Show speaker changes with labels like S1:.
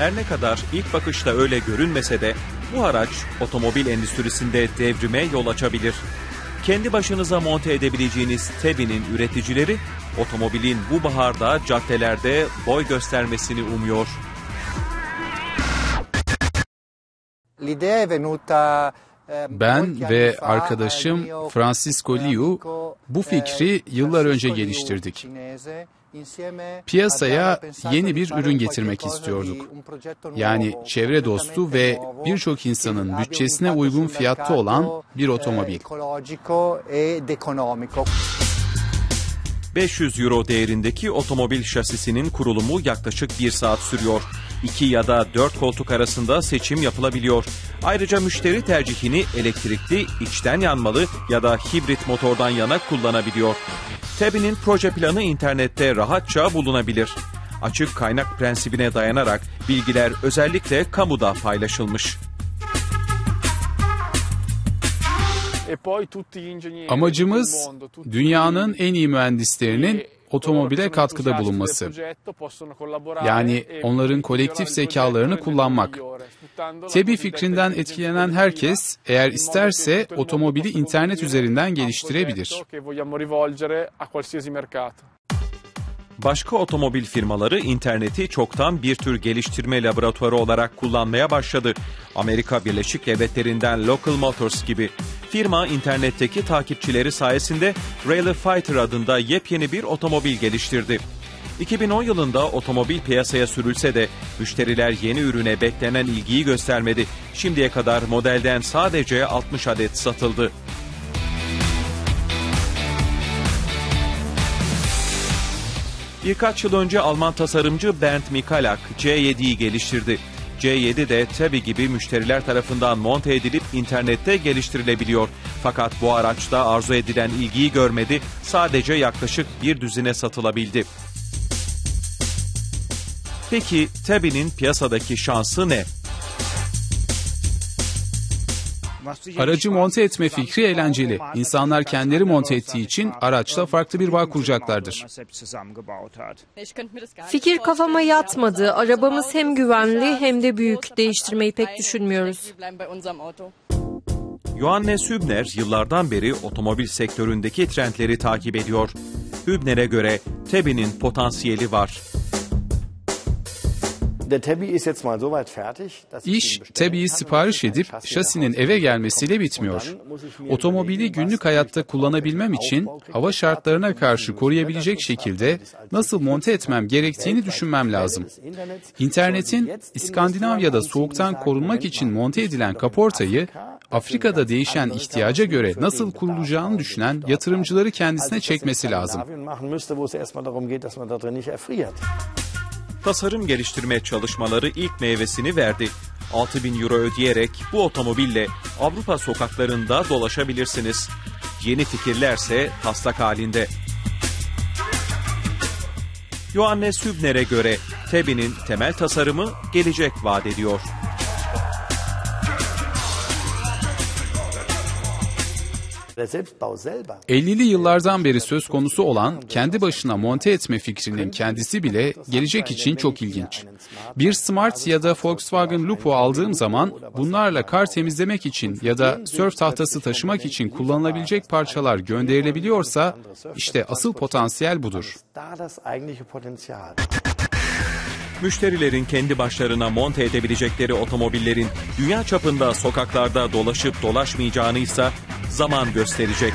S1: Her ne kadar ilk bakışta öyle görünmese de bu araç otomobil endüstrisinde devrime yol açabilir. Kendi başınıza monte edebileceğiniz Tebi'nin üreticileri otomobilin bu baharda caddelerde boy göstermesini umuyor.
S2: L'idea è venuta eh,
S3: Ben ve arkadaşım Francisco Liu bu fikri
S2: eh,
S3: yıllar önce geliştirdik. Piyasaya yeni bir ürün getirmek istiyorduk. Yani çevre dostu ve birçok insanın bütçesine uygun fiyatta olan bir otomobil.
S2: ecologico ed economico.
S1: 500 euro değerindeki otomobil şasisinin kurulumu yaklaşık 1 saat sürüyor. 2 ya da 4 koltuk arasında seçim yapılabiliyor. Ayrıca müşteri tercihini elektrikli, içten yanmalı ya da hibrit motordan yana kullanabiliyor. Tebi'nin proje planı internette rahatça bulunabilir. Açık kaynak prensibine dayanarak bilgiler özellikle kamuda paylaşılmış.
S3: Amacımız dünyanın en iyi mühendislerinin otomobile katkıda bulunması. Yani onların kolektif zekalarını kullanmak. Tebi fikrinden etkilenen herkes eğer isterse otomobili internet üzerinden geliştirebilir.
S1: Başka otomobil firmaları interneti çoktan bir tür geliştirme laboratuvarı olarak kullanmaya başladı. Amerika Birleşik Devletleri'nden Local Motors gibi. Firma internetteki takipçileri sayesinde Rally Fighter adında yepyeni bir otomobil geliştirdi. 2010 yılında otomobil piyasaya sürülse de müşteriler yeni ürüne beklenen ilgiyi göstermedi. Şimdiye kadar modelden sadece 60 adet satıldı. Birkaç yıl önce Alman tasarımcı Bernd Mikalak C7'yi geliştirdi. C7 de tabi gibi müşteriler tarafından monte edilip internette geliştirilebiliyor. Fakat bu araçta arzu edilen ilgiyi görmedi, sadece yaklaşık bir düzine satılabildi. Peki Tabi'nin piyasadaki şansı ne?
S3: Aracı monte etme fikri eğlenceli. İnsanlar kendileri monte ettiği için araçla farklı bir bağ kuracaklardır.
S4: Fikir kafama yatmadı. Arabamız hem güvenli hem de büyük. Değiştirmeyi pek düşünmüyoruz.
S1: Johannes Hübner yıllardan beri otomobil sektöründeki trendleri takip ediyor. Hübner'e göre Tabi'nin potansiyeli var.
S3: İş tabii sipariş edip şasinin eve gelmesiyle bitmiyor. Otomobili günlük hayatta kullanabilmem için hava şartlarına karşı koruyabilecek şekilde nasıl monte etmem gerektiğini düşünmem lazım. İnternetin İskandinavya'da soğuktan korunmak için monte edilen kaportayı Afrika'da değişen ihtiyaca göre nasıl kurulacağını düşünen yatırımcıları kendisine çekmesi lazım.
S1: Tasarım geliştirme çalışmaları ilk meyvesini verdi. 6000 euro ödeyerek bu otomobille Avrupa sokaklarında dolaşabilirsiniz. Yeni fikirlerse taslak halinde. Johannes Hübner'e göre Tebi'nin temel tasarımı gelecek vaat ediyor.
S3: 50'li yıllardan beri söz konusu olan kendi başına monte etme fikrinin kendisi bile gelecek için çok ilginç. Bir Smart ya da Volkswagen Lupo aldığım zaman bunlarla kar temizlemek için ya da sörf tahtası taşımak için kullanılabilecek parçalar gönderilebiliyorsa işte asıl potansiyel budur.
S1: Müşterilerin kendi başlarına monte edebilecekleri otomobillerin dünya çapında sokaklarda dolaşıp dolaşmayacağını ise zaman gösterecek.